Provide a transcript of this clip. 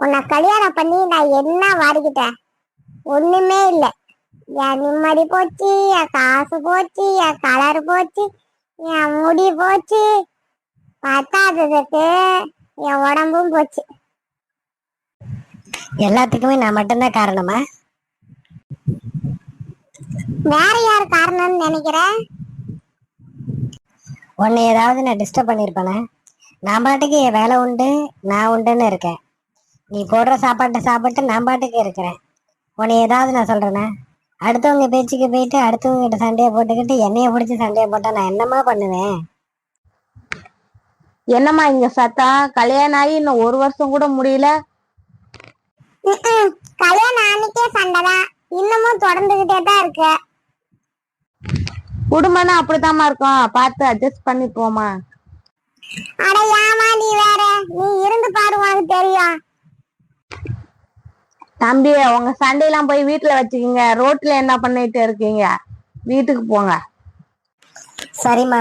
உன்னை கல்யாணம் பண்ணி நான் என்ன வாடிக்கிட்டேன் ஒண்ணுமே இல்ல. என் நிம்மதி போச்சு என் காசு போச்சு என் கலர் போச்சு என் முடி போச்சு. பத்தாததுக்கு என் உடம்பும் போச்சு. எல்லாத்துக்குமே நான் மட்டும்தான் காரணமா? வேற யார் காரணம்னு நினைக்கிற? உன்னை ஏதாவது நான் டிஸ்டர்ப் பண்ணியிருப்பேனே நான் பாட்டுக்கு என் வேலை உண்டு நான் உண்டுன்னு இருக்கேன். நீ போடுற சாப்பாட்டை சாப்பிட்டு நான் பாட்டுக்கு இருக்கிறேன். உன்னை ஏதாவது நான் சொல்றேனே? அடுத்தவங்க பேச்சுக்கு போயிட்டு அடுத்தவங்க கிட்ட சண்டையை போட்டுக்கிட்டு என்னைய பிடிச்சி சண்டையை போட்டா நான் என்னம்மா பண்ணுவேன்? என்னம்மா இங்க சத்தம் கல்யாணம் ஆகி இன்னும் ஒரு வருஷம் கூட முடியல. கல்யாணம் அன்னைக்கே சண்டை தான். இன்னமும் தொடர்ந்துகிட்டே தான் இருக்கு. குடும்பம்னா அப்படித்தாம்மா இருக்கும். பார்த்து அட்ஜஸ்ட் பண்ணி போமா அட ஏமா நீ வேற? தம்பி உங்க சண்டையெல்லாம் போய் வீட்டுல வச்சுக்கீங்க. ரோட்ல என்ன பண்ணிட்டு இருக்கீங்க? வீட்டுக்கு போங்க. சரிம்மா.